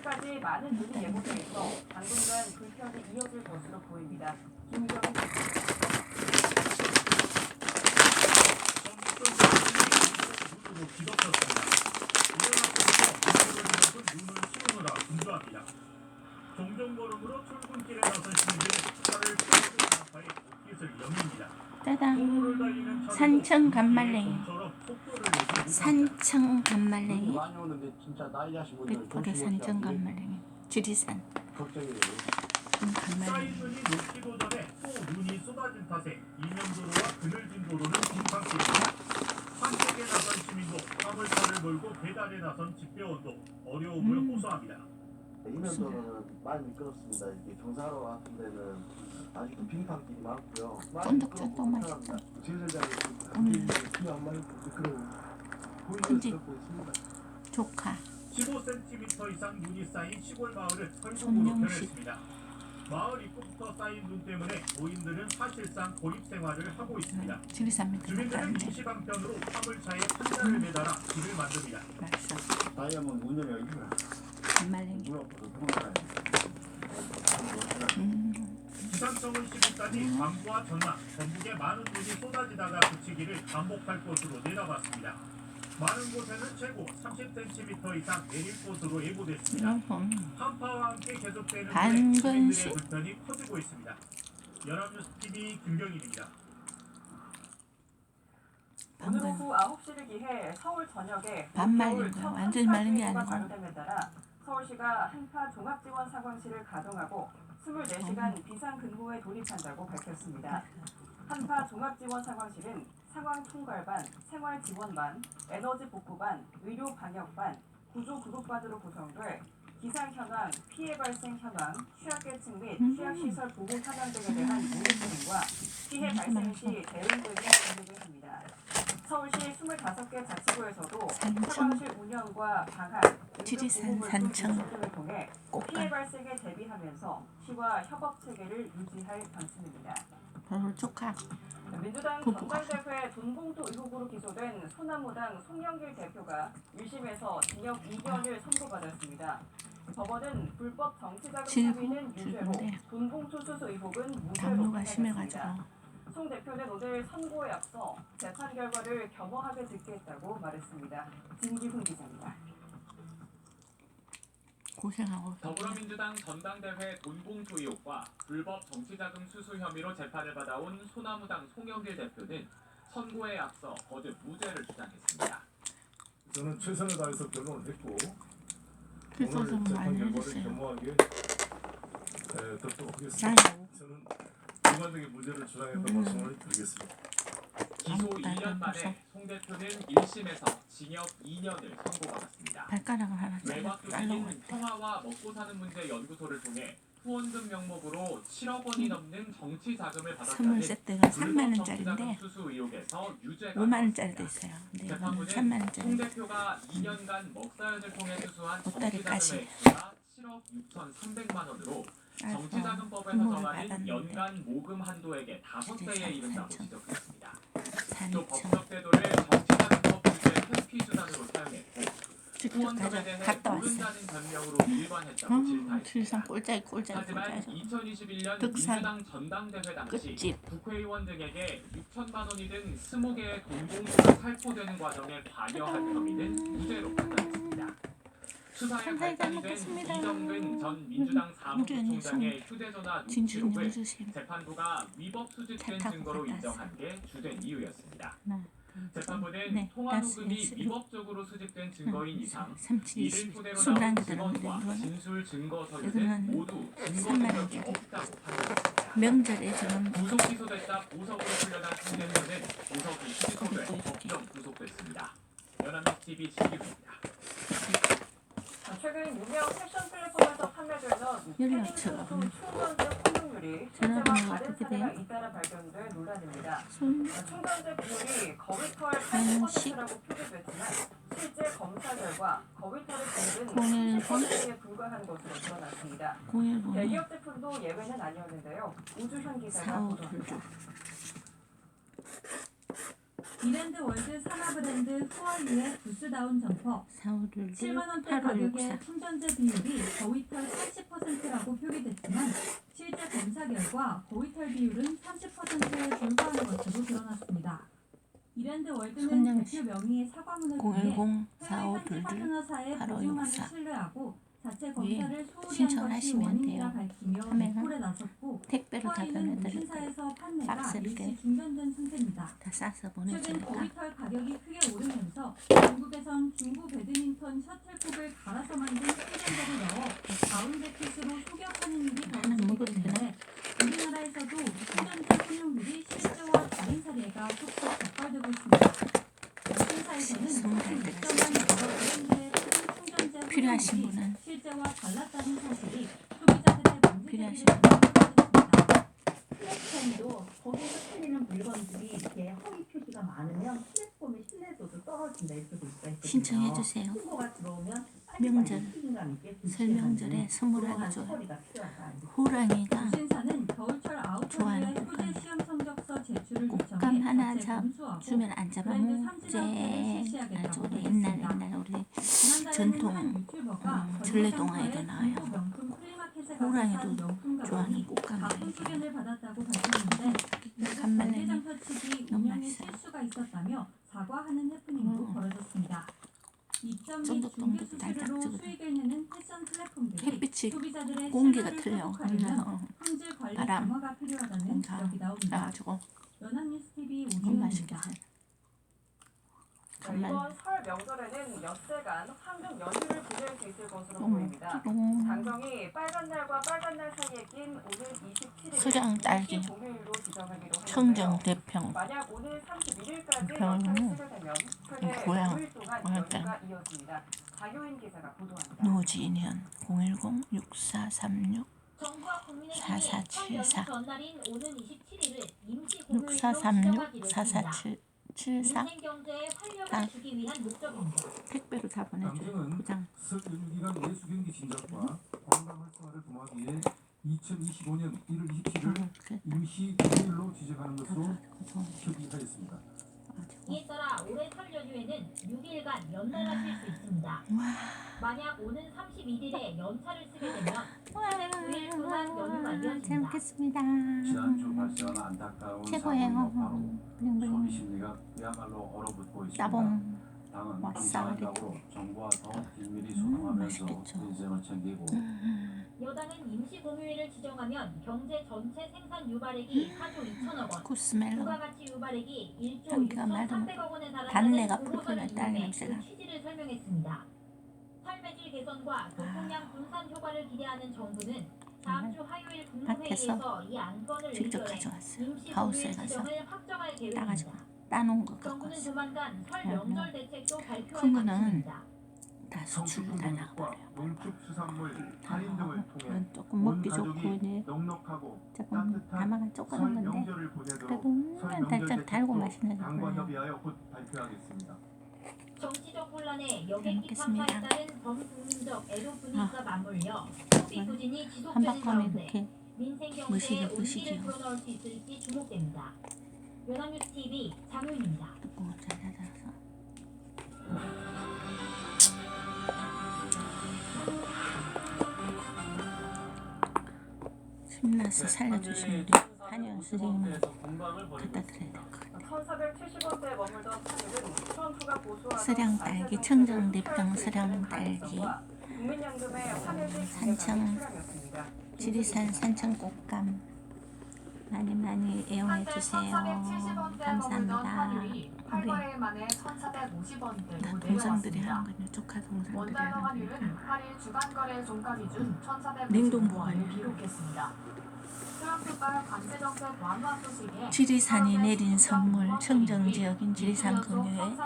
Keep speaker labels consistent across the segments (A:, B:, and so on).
A: 주말까지 많은 눈이 예보돼 있어 당분간 불편이 이어질 것으로 보입니다. 김경희.
B: 종종 걸음으로 출근길에 나선 시민들은 차를 피하고 나파에 옷깃을 여밉니다.
C: 짜잔.
B: 차도
C: 산청 간말랭이. 산청 간말랭이. 백포대 산청 간말랭이. 음, 간말랭이.
B: 산책에 나선 시민도 화물차를 몰고 배달에 나선 집배원도 어려움을
C: 음.
B: 호소합니다.
D: 이면도로는 많이 미끄럽습니다. 이렇게 경사로 같은 데는 아직도 빙판길이 많고요.
C: 쫀득쫀득 맛있다. 음.
D: 걷고 있습니다.
C: 조카.
B: 15cm 이상 눈이 쌓인 시골 설국으로
C: 손명식.
B: 변했습니다. 마을 입구부터 쌓인 눈 때문에 노인들은 사실상 고립 생활을 하고 있습니다.
C: 지리산 밑에
B: 주민들은. 임시방편으로 화물차에 판자를 매달아 길을 만듭니다.
C: 맛있어.
D: 다이아몬드 어디가?
C: 간 말랭이. 음.
B: 기상청은 10일까지 광주와 전남, 전북에 많은 눈이 쏟아지다가 그치기를 반복할 것으로 내다봤습니다. 많은 곳에는 최고 30cm 이상 내릴 것으로 예보됐습니다.
C: 음.
B: 한파와 함께 계속되는 시민들의 불편이 커지고 있습니다. 연합뉴스 TV 김경일입니다.
A: 오늘 오후 9시를 기해 서울 전역에
C: 반 말린
A: 겨울
C: 거야.
A: 첫
C: 완전히 말린 게 아니고.
A: 서울시가 한파 종합지원 상황실을 가동하고 24시간 비상 근무에 돌입한다고 밝혔습니다. 한파 종합지원 상황실은 상황 총괄반, 생활 지원반, 에너지 복구반, 의료 방역반, 구조 그룹반으로 구성돼 기상 현황, 피해 발생 현황, 취약계층 및
C: 음.
A: 취약시설 보호 현황 등에 대한 모니터링과 피해 발생 시 대응 등을 진행을 합니다. 서울시 25개 자치구에서도
C: 산청.
A: 상황실 운영과 방학,
C: 지리산
A: 의료
C: 산청.
A: 보호 등을 통해 피해. 발생에 대비하면서 시와 협업 체계를 유지할 방침입니다.
C: 바로 조카.
A: 민주당
C: 부부가.
A: 전당대회 돈봉투 의혹으로 기소된 소나무당 송영길 대표가 1심에서 징역 2년을 선고받았습니다. 법원은 불법 정치자금 유죄로
C: 질건데.
A: 돈봉투 수수 의혹은 무죄로
C: 당뇨가. 심해가지고.
A: 송 대표는 오늘 선고에 앞서 재판 결과를 겸허하게 듣겠다고 말했습니다. 진기훈 기자입니다.
C: 고생하고.
E: 더불어민주당 전당대회 돈봉투 의혹과 불법 정치자금 수수 혐의로 재판을 받아온 소나무당 송영길 대표는 선고에 앞서 거듭 무죄를 주장했습니다.
F: 저는 최선을 다해서 변론을 했고 오늘
C: 좀
F: 재판 결과를. 겸허하게 에, 듣도록 하겠습니다.
C: 나요.
F: 저는 일관되게 무죄를 주장했던
C: 음.
F: 말씀을 드리겠습니다.
E: 기소
C: 아무것도 안
E: 2년
C: 하면서.
E: 만에 송 대표는 1심에서 징역 2년을 선고받았습니다.
C: 발가락을 하나 잘라 잘라고
E: 평화와 먹고 사는 문제 연구소를 통해 후원금 명목으로 7억 원이 넘는 정치 자금을 받았다는
C: 세트가 3만
E: 불법
C: 원짜리인데
E: 수수 의혹에서 유죄가
C: 5만 원짜리도. 있어요. 근데 이거는
E: 재판부는
C: 3만
E: 송
C: 원짜리.
E: 대표가 2년간 먹사연을 통해 수수한
C: 보따리까지.
E: 정치 자금의 액수가 7억 6,300만 원으로
C: 알았어.
E: 정치자금법에서
C: 부모를
E: 정하는
C: 받았는데.
E: 연간 모금 한도액의 5배에
C: 산-
E: 이른다고. 지적했습니다. 또. 법적 제도를 정치자금법 규제 회피 수단으로 사용했고 후원금에 대해. 모른다는 변명으로 일관했다고
C: 어,
E: 질타했습니다.
C: 꼴짜기 꼴짜기
E: 하지만
C: 꼴짜기.
E: 2021년
C: 득산.
E: 민주당 전당대회 당시
C: 끝집.
E: 국회의원 등에게 6천만 원이 든 20개의 돈봉투가 살포되는 과정에 관여한 혐의는 무죄로 판단했습니다.
C: 감사히 잘 먹겠습니다.
E: 이정근 전 민주당
C: 우리
E: 사무부총장의 휴대전화
C: 주세요.
E: 재판부가 위법 수집된 증거로 인정한 게 주된 이유였습니다.
C: 하나,
E: 재판부는
C: 네,
E: 통화 녹음이 위법적으로 수집된 증거인 이상
C: 삼칠
E: 이를. 토대로 나온 증언과 진술 증거 서류는 모두 증거 능력이. 없다고 판단했습니다.
C: 명절에 지금
E: 구속 기소됐다 보석으로 풀려난 송 대표는 보석이 취소돼 법정 구속됐습니다. 연합뉴스 TV 진기입니다.
A: 최근 유명 패션 플랫폼에서 판매되는 패딩 충전재 품목률이 실제와
C: 전화번호가
A: 다른
C: 어떻게
A: 사례가
C: 돼요?
A: 잇따라 발견된 논란입니다.
C: 손
A: 충전재 비율이 거위털
C: 한식.
A: 80%라고 표기됐지만 실제 검사 결과 비율은
C: 공일 번?
A: 30%에 불과한 것으로 드러났습니다.
C: 공일 번호
A: 대기업 제품도 예외는 아니었는데요. 우주현 기자가
C: 사오
A: 보도합니다.
G: 이랜드 월드 산하 브랜드 후얼리의 부스다운 점퍼
C: 4월을
G: 7만 원대
C: 8월
G: 가격의
C: 64
G: 충전재 비율이 거위털 80%라고 표기됐지만 실제 검사 결과 거위털 비율은 30%에 불과한 것으로 드러났습니다. 이랜드 월드는. 대표 명의의 사과문을 통해
C: 010
G: 해외
C: 4522
G: 파트너사의
C: 8564.
G: 보증만을 신뢰하고 자체 검사를 소홀히 한 것이 원인이라. 밝히며
C: 하면은
G: 리콜에 나섰 고
C: 택배로 다
G: 후아이는
C: 보내드릴 거예요.
G: 무신사에서 판매가
C: 박스 이렇게.
G: 다
C: 싸서 보내주니까
G: 가격이 크게 오르면서 중국에선 중부 배드민턴 셔틀콕을 갈아서 만든 충전재를 넣어 가운데 핏으로 속역하는 일이 벌어지기
C: 먹어도
G: 때문에 우리나라에서도 충전재 신용률이 실제와 다른 사례가 속속 적발되고 있습니다. 신사에서는
C: 선물할 때가
G: 6점만 여러 브랜드의 큰 충전재
C: 필요하신
G: 신용률이
C: 분은
G: 실제와 달랐다는 사실이 소비자들의.
H: 플랫폼도 거기서 팔리는 물건들이 이렇게 허위 표시가 많으면 플랫폼의 신뢰도도 떨어진다 이렇게 볼 수가 있거든요.
C: 신청해 주세요.
H: 홍보가 들어오면 빨리
C: 명절,
H: 빨리 책임감 있게
C: 설명절에 선물하기
H: 그러한
C: 좋아요.
H: 처리가 필요하다.
C: 호랑이가
G: 겨울철
C: 좋아하는
G: 후제
C: 꽃감.
G: 시험 성적서 제출을
C: 꽃감
G: 요청해
C: 하나
G: 자체
C: 잡-
G: 검수하고
C: 주면 안 잡아먹지 아주 우리 옛날 옛날 우리
G: 지난달에는
C: 전통,
G: 한 유튜버가
C: 음, 전래동화에도 나와요. 호랑이도
G: 산 명품
C: 좋아하는
G: 가방이
C: 꽃감
G: 가품 소견을 받았다고 밝혔는데 결국
C: 간만에 너무
G: 운영에
C: 맛있어요. 음. 쫀득쫀득
G: 플랫폼들이
C: 햇빛이 공기가 틀려
G: 관리
C: 바람,
G: 나옵니다.
C: 나가지고 너무. 맛있겠어요.
A: 자,
C: 정말
A: 이번 설 명절에는 엿새간 황금 연휴를 보낼 수 있을 것으로 보입니다. 장정이 빨간 날과 빨간 날 사이에 낀 오늘 27일
C: 수정 딸기,
A: 공휴일로 지정하기로
C: 청정
A: 하는데요.
C: 대평
A: 만약 오늘 31일까지
C: 대평은
A: 연차를 쓰게 되면 최대
C: 고향,
A: 5일 동안
C: 고향
A: 연휴가 이어집니다. 장효인 기자가 보도합니다.
C: 노진현 010 6436
I: 정부와 국민의힘이 4474설 연휴 전날인 오는 27일을 임시 공휴일로
C: 6436
I: 지정하기로 했습니다.
C: 4474
I: 활력을
C: 아.
I: 주기 위한 목적입니다.
C: 택배로 다 보내줘요. 포장
F: 예수 경기 관광 활성화를 도모하기 위해 2025년 1월 27일
C: 음, 그래.
F: 임시 공휴일로 지정하는
C: 다
F: 것으로. 협의하였습니다.
I: 이에 따라 올해 설 연휴에는 6일간 연날아 쉴 수 있습니다. 만약 오는 31일에 연차를 쓰게 되면 일주일 동안 연휴가 이어집니다.
C: 잘 먹겠습니다.
J: 지난주 발생한 안타까운
C: 최고예요.
J: 사고 여파로 소비
C: 블링블링
J: 심리가 그야말로 얼어붙고 있습니다.
C: 따봉
J: 당은
C: 와사비.
J: 방사각으로 정부와 더 긴밀히
C: 음,
J: 소통하면서
C: 맛있겠죠.
J: 민생을 챙기고
I: 여당은 임시 공휴일을 지정하면 경제 전체 생산 유발액이 4조 2천억 원,
C: 구스멜로
I: 부가가치 유발액이 1조
C: 향기가 말도
I: 2,300억 원에 달한다는
C: 단내가
I: 보고서를
C: 풀풀
I: 이용해
C: 냄새가.
I: 그 취지를 설명했습니다. 삶의 질 개선과 교통량 분산 효과를 기대하는 정부는 안건을
C: 직접 가져왔어요. 하우스에 가서 따가지고. 따놓은 거 갖고
I: 정부는
C: 왔어.
I: 조만간 설
C: 음,
I: 명절 대책도 발표할
C: 큰 거는.
I: 다
C: 수출로 다 나가버려요. 다 이건 조금 먹기 좋고 이제 조금 담아가 조그만 건데 그래도 음, 달짝 달고 맛있는 거예요.
I: 정치적 혼란에
C: 잘
I: 여객기
C: 먹겠습니다.
I: 참사에 따른 범국민적 애도 분위기가 맞물려 소비 부진이 지속되는 가운데 민생
C: 무시기,
I: 경제에. 온기를 불어넣을 수 있을지 주목됩니다. 연합뉴스 TV 장효인입니다.
C: 뚜껑을 잘 닫아서 신나서 살려주신 우리 한의원 선생님 갖다 드려야 될 것 같아요.
A: 1470원대에 머물던 차율은 트럼프가 고소하던
C: 서량 딸기, 청정 대평 서량 딸기, 산청, 지리산 산청 꽃감 많이 많이 애용해 주세요. 감사합니다. 우리
K: 만에 1,450원대로
C: 나 동생들이 하는 거냐 조카 동생들이 하는 거냐
K: 8일 주간 거래 종가 기준 1,450원을
C: 냉동 보관이야.
K: 기록했습니다.
C: 지리산이 내린 선물 청정 지역인 지리산 근교에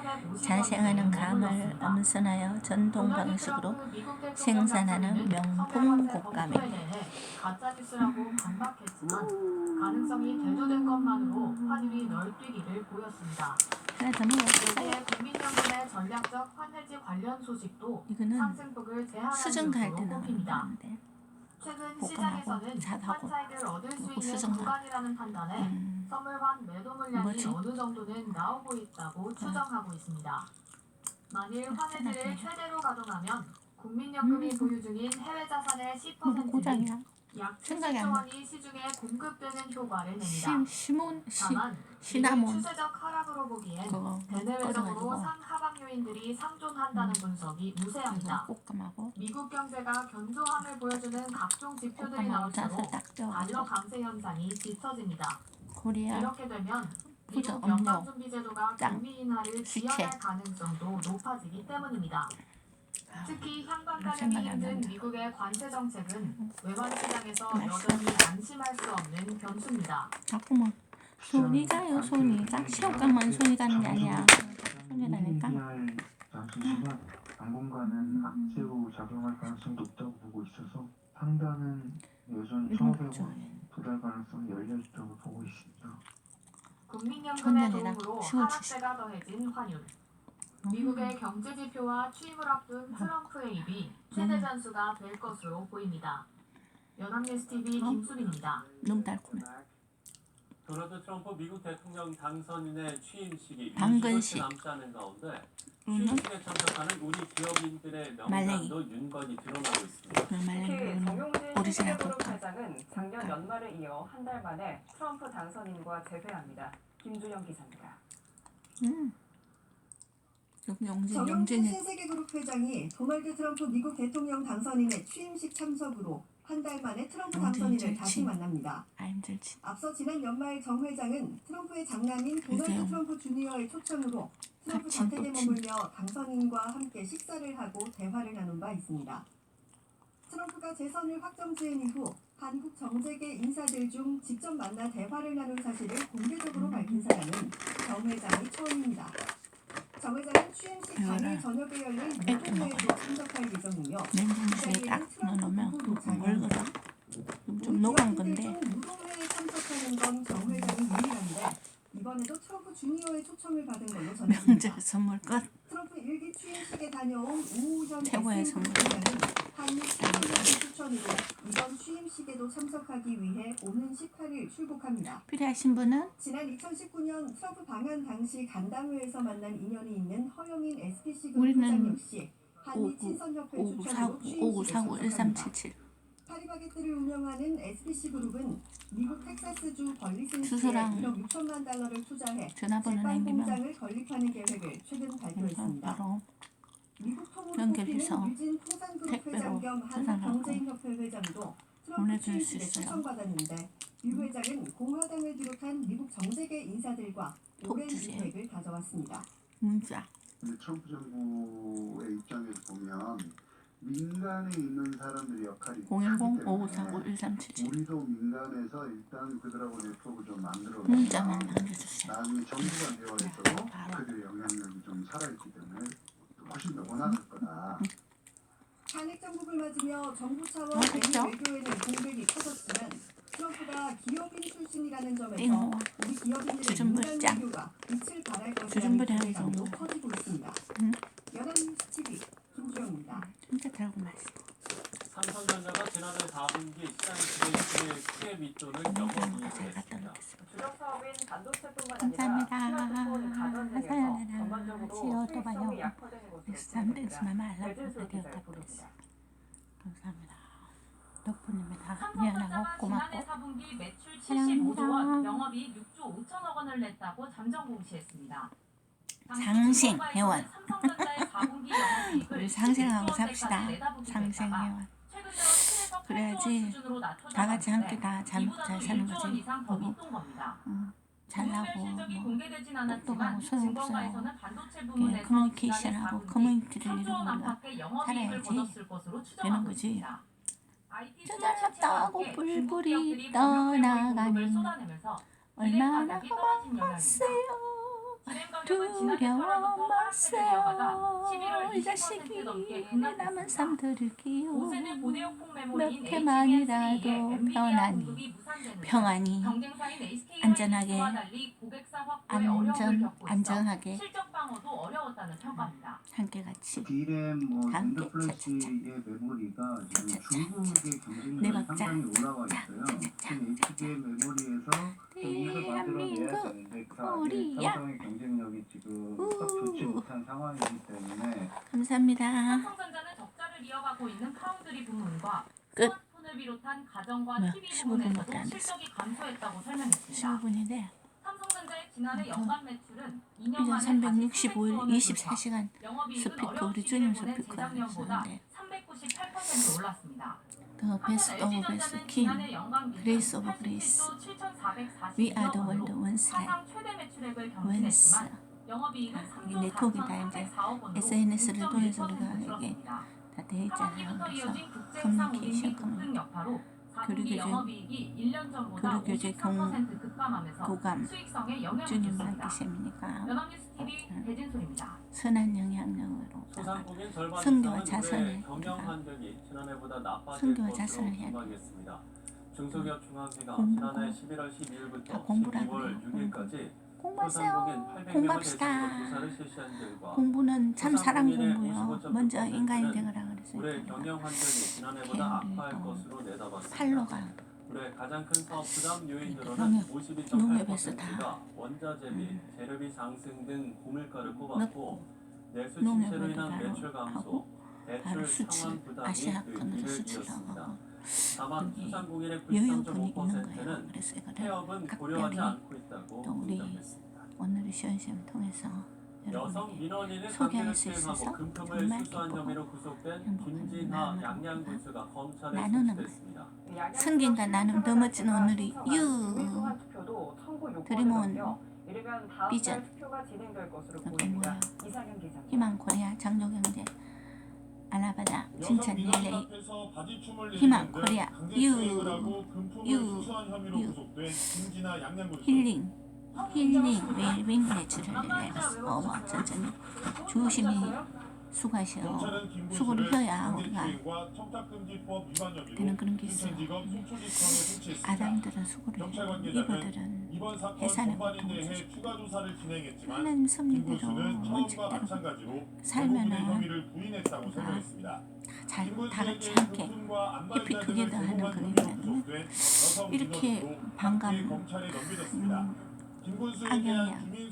C: 자생하는 감을 엄선하여 전통 방식으로 생산하는 명품 곡감입니다.
K: 가짜 뉴스라고 반박했지만 가능성이 대두된 것만으로 환율이 널뛰기를 보였습니다.
C: 하나 더 먹어볼까요?
K: 여기에 국민연금의 전략적 환해지 관련 소식도
C: 이거는
K: 상승폭을 제한하는
C: 수정 갈
K: 것으로
C: 때
K: 꼽힙니다. 최근 시장에서는 환차익을 얻을 수 있는
C: 수정하고.
K: 구간이라는 판단에
C: 음,
K: 선물환 매도 물량이
C: 뭐지?
K: 어느 정도는 나오고 있다고 추정하고 있습니다. 만일 환해지를 최대로 가동하면 국민연금이
C: 음.
K: 보유 중인 해외 자산의
C: 이거
K: 10%는
C: 고장이야.
K: 약
C: 생각이
K: 70조
C: 안 나.
K: 원이 시중에 공급되는 효과를.
C: 시, 시몬 시
K: 다만
C: 시나몬
K: 추세적 하락으로 보기엔
C: 그거
K: 대내외적으로 상하방 요인들이 상존한다는
C: 음.
K: 분석이
C: 이거
K: 우세합니다.
C: 꽃감하고
K: 미국 경제가 견조함을 보여주는 각종 지표들이
C: 꽃감하고 짜서
K: 나올수록
C: 딱
K: 달러 강세 현상이 짙어집니다.
C: 코리아
K: 이렇게 되면 미국 연방준비제도가
C: 짱,
K: 금리 인하를. 지연할 가능성도 높아지기 때문이다. 특히 향방 가능이 힘든. 미국의 관세 정책은 외환 시장에서. 여전히 안심할 수 없는 변수입니다.
C: 자꾸 뭐 손이 가요 손이 가 시험각만 손이 가는 게 아니야 손이 가니까
F: 당분간은 악재로 작용할 가능성이 높다고 보고 있어서 상단은 여전히
C: 이건
F: 1,500원
C: 좋아해.
F: 도달 가능성이 열려 있다고 보고 있습니다.
K: 국민연금의 도움으로 하락세가 더해진 환율. 미국의 경제 지표와 취임을 앞둔 트럼프의 입이 최대 변수가 될 것으로 보입니다. 연합뉴스 TV
C: 어?
K: 김수빈입니다.
C: 너무 달콤해
L: 도널드 트럼프 미국 대통령 당선인의 취임식이
C: 당근식.
L: 20여일 남지 않은 가운데
C: 음,
L: 취임식에 참석하는 우리 기업인들의 명단도 윤건히 드러나고 있습니다.
C: 그
A: 특히 정용진
C: 꽃감.
A: 회장은 작년 연말에 이어 한 달 만에 트럼프 당선인과 재회합니다. 김주영 기자입니다.
C: 음. 영진
M: 정영진
C: 영진이
M: 신세계 그룹 회장이 도널드 트럼프 미국 대통령 당선인의 취임식 참석으로 한 달 만에 트럼프 당선인을. 다시 만납니다.
C: 아
M: 앞서 지난 연말 정 회장은 트럼프의 장남인 도널드. 트럼프 주니어의 초청으로 트럼프 자택에. 머물며 당선인과 함께 식사를 하고 대화를 나눈 바 있습니다. 트럼프가 재선을 확정 지은 이후 한국 정재계 인사들 중 직접 만나 대화를 나눈 사실을 공개적으로 밝힌 사람은 정 회장이 처음입니다.
C: 이거를
M: 참석할 예정이며
C: 냉동실에 딱 넣어놓으면 좀 멀거든? 좀 녹은 건데.
M: 무동회에 참석하는 건정 회장이 유일한데 이번에도 트럼프 주니어의 초청을 받은 걸로
C: 명절
M: 전해집니다.
C: 선물 끝.
M: 트럼프 일기 취임식에 다녀온 우우전
C: 최고의 선물.
M: 이번 취임식에도 참석하기 위해 오는 18일 출국합니다.
C: 필요하신 분은
M: 지난 2019년 트럼프 방한 당시 간담회에서 만난 인연이 있는 허영인 SPC
C: 우리는
M: 회장 역시
C: 오구-
M: 한미 친선협회 추천으로
C: 5949
M: 취임식에
C: 5949
M: 출석합니다.
C: 1377
M: 파리바게뜨를 운영하는 SPC 그룹은 미국 텍사스주
C: 주소랑
M: 1억 6천만 달러를 투자해
C: 전화번호
M: 제빵
C: 남기면
M: 공장을 건립하는 계획을 최근 발표했습니다.
C: 바로 연결해서 택배로 저장하고 보내줄 수 있어요.
M: 유 회장은 공화당을 비롯한 미국 정재계 인사들과
C: 톡
M: 오랜. 유색을 가져왔습니다.
C: 문자
J: 근데 트럼프 정부의 입장에서 보면 민간에 있는 사람들의 역할이
C: 010
J: 크기 때문에
C: 5549 1377
J: 우리도 민간에서 일단 그들하고 네트워크 좀 만들어
C: 문자만 남겨주세요
J: 나중에 정부가 되어 있어도
C: 바로.
J: 그들의 영향력이 좀 살아있기 때문에 훨씬 더 원활할 거다.
M: 탄핵 정국을 맞으며 정부 차원
C: 어, 그쵸?
M: 대미 외교에는 공백이 커졌지만 트럼프가 기업인 출신이라는 점에서
C: 띵호
M: 우리 기업인들의 민간
C: 짱.
M: 외교가 빛을 발할 것이라는 기대감도. 커지고 있습니다.
C: 응.
M: 연합뉴스 TV 김주영입니다.
C: 진짜 달고 맛있어
L: 삼성전자가 지난해 4분기 시장 지배율의 크게 밑도는 영업
C: 감사합니다 잘 갖다
L: 이익이었습니다.
C: 놓겠습니다
A: 주력 사업인 반도체뿐만
C: 감사합니다.
A: 아니라. 전반적으로
C: 시어 또 봐요.
A: 수익성이 약화되는 것으로
C: 넥스 삼댄스
A: 보입니다.
C: 마마 알라고
A: 배준수
C: 라디오 카페스. 감사합니다 덕분입니다 미안하고 고맙고
I: 4분기 매출
C: 사랑합니다.
I: 75조 원, 영업이익 6조 5천억 원을 냈다고 잠정 공시했습니다.
C: 상생 회원.
I: 삼성전자의 4분기 영업이익을
C: 우리 상생하고
I: 6조 원대까지
C: 삽시다 상생 회원
I: 최근 들어 7에서 8조
C: 그래야지 다 같이 함께
I: 나갔는데
C: 다잘 먹고 잘
I: 이보다도
C: 사는
I: 1조 원
C: 거지
I: 겁니다.
C: 응, 잘나고 뭐 똑똑하고 소용없어요. 예, 커뮤니케이션하고
I: 지난해 4분기
C: 커뮤니티를
I: 3조 원
C: 이루는 거가
I: 안팎의 영업이익을
C: 살아야지 되는 거지.
I: 법령 메모리
C: 떠나가니 얼마나. 고마웠어요 두려워
I: 11월 이20%
C: 자식이 내 남은
I: 급락했습니다.
C: 삶 들을게요
I: 5세대 고대역폭 메모리인
C: 몇 개만이라도
I: HBM3의 엔비디아
C: 편안히 평안히 안전하게, 안전 안전하게. 함께 같이
J: 뭐
C: 함께 차차차. 네
J: 경쟁력이
C: 박자.
J: 올라와 만들어내야 되는데 그 안에. 삼성의 경쟁력이 지금 썩 좋지 못한 상황이기 때문에
C: 감사합니다.
N: 삼성전자는 적자를 이어가고 있는 파운드리 부문과
C: 끝.
N: 스마트폰을 비롯한 가정과
C: 뭐야,
N: TV
C: 15 분 밖에
N: 부문에서도
C: 안 됐어.
N: 실적이 감소했다고 설명했습니다.
C: 15분인데
N: 삼성전자의 지난해
C: 음,
N: 연간 매출은 2년
C: 비전
N: 만에
C: 365일
N: 300조
C: 24시간
N: 영업이익은
C: 스피커 우리 주님 스피커야
N: 재작년보다
C: 쓰는데
N: 398% 올랐습니다.
C: 더 베스트 오브 베스트 king 그레이스 오브 그레이스 We are the world once
N: 이 3조
C: 네트워크다 이제
N: 4,304억 원으로
C: SNS를
N: 6.1%
C: 통해서 우리가 이게. 다돼 있잖아요. 그래서 커뮤니케이션
N: 운임비
C: 커뮤니
N: 급등 여파로 4분기
C: 교류교제,
N: 영업이익이 1년 전보다
C: 교류교제
N: 53% 급감하면서
C: 교감
N: 수익성에 영향을
C: 주님
N: 줬습니다.
C: 만드십니까?
N: 연합뉴스 TV 배진솔입니다.
C: 선한 영향력으로 성교와 자선을 성교와 자선을 해야 돼.
L: 전망했습니다. 중소기업 중앙회가 지난해 11월 12일부터
C: 다 공부라고
L: 12월
C: 그래요,
L: 6일까지
C: 공부하세요.
L: 소상공인 800명을
C: 공부합시다. 공부는 참
L: 소상공인의
C: 공부요.
L: 55.9%
C: 먼저 인간이
L: 는
C: 되거라 그랬어요.
L: 올해 경영 환경이 지난해보다 악화할 것으로 내다봤습니다.
C: 팔로가
L: 올해 가장 큰 사업 부담 요인으로는
C: 농협, 농협에서 다
L: 52.8%가 원자 재비,
C: 음.
L: 재료비 상승 등 고물가를 꼽았고 내수 침체로 인한 매출 감소, 대출 상환 부담이
C: 수출하고
L: 이었습니다. 다만
C: 여유분이 있는 거예요.
L: 93.5%는
C: 그래서 이거를
L: 폐업은 고려하지
C: 각별히
L: 않고 있다고
C: 또 우리
L: 분석했습니다.
C: 오늘의 시험시험 통해서
L: 여성
C: 여러분에게
L: 민원인을
C: 소개할
L: 강제로
C: 수
L: 수행하고
C: 있어서
L: 금품을
C: 정말
L: 수수한
C: 기쁘고
L: 혐의로 구속된
C: 행복한
L: 김진하
C: 마음으로
L: 양양 군수가 검찰에
C: 나누는
L: 송치됐습니다.
C: 성균관 나눔 더 멋진 오늘이 유
A: 것으로
C: 또
A: 보입니다.
C: 뭐야? 희망 코리아 장조경제 칭찬
O: 민원인
C: 릴레이. 희망 코리아.
O: 강제
C: 유,
O: 수행을 하고 금품을
C: 유,
O: 수수한 혐의로
C: 유.
O: 구속된 김진아 양양군수
C: 힐링. 힐링 웰빙 매출을 내서. 어머 천천히. 조심히 수고하셔 수고를 해야 우리가 되는 그런 게 있어요. 아담들은 수고를 해요.
O: 추가 조사를 진행했지만
C: 하나님 섭리대로 원칙대로 살면은
O: 설명했습니다.
C: 잘다 같이
O: 김군수에게
C: 함께 해피 투게더 하는 그런 거는 이렇게 반감. 음,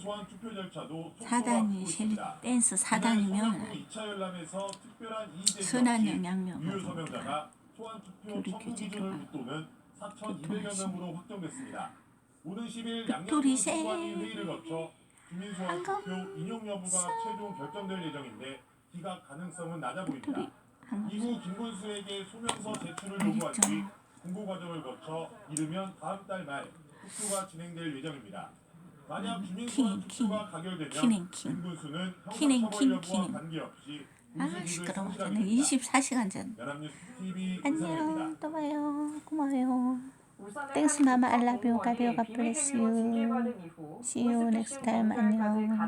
O: 속도가
C: 사단이
O: 있습니다.
C: 댄스 사단이면
O: 소환 후 2차 열람에서 특별한 이의
C: 선한
O: 제기 없이
C: 영향력으로
O: 유효 서명자가 소환 투표 청구 기준을. 웃도는 4,200여
C: 교통하시.
O: 명으로 확정됐습니다. 오는 10일
C: 도토리
O: 양양군
C: 새.
O: 소환위 회의를 거쳐
C: 한강
O: 투표 인용 여부가 최종 결정될 예정인데 기각 가능성은 낮아 보입니다. 이후 김군수에게 소명서 제출을. 요구할 뒤 공고 과정을 거쳐 이르면 다음 달 말 투표가 진행될 예정입니다. 만약 주민 소환
C: 킹,
O: 투표가 가결되면
C: 킹행 킹
O: 김군수는
C: 킹행,
O: 형사처벌
C: 킹,
O: 여부와
C: 킹.
O: 관계없이
C: 아
O: 군수직을
C: 시끄러워
O: 성실하게
C: 저는
O: 합니다.
C: 24시간 전. 안녕 또 봐요 고마워요 bless
A: 비밀 해위로
C: you.
A: 징계받은 이후
C: See you next time. 안녕.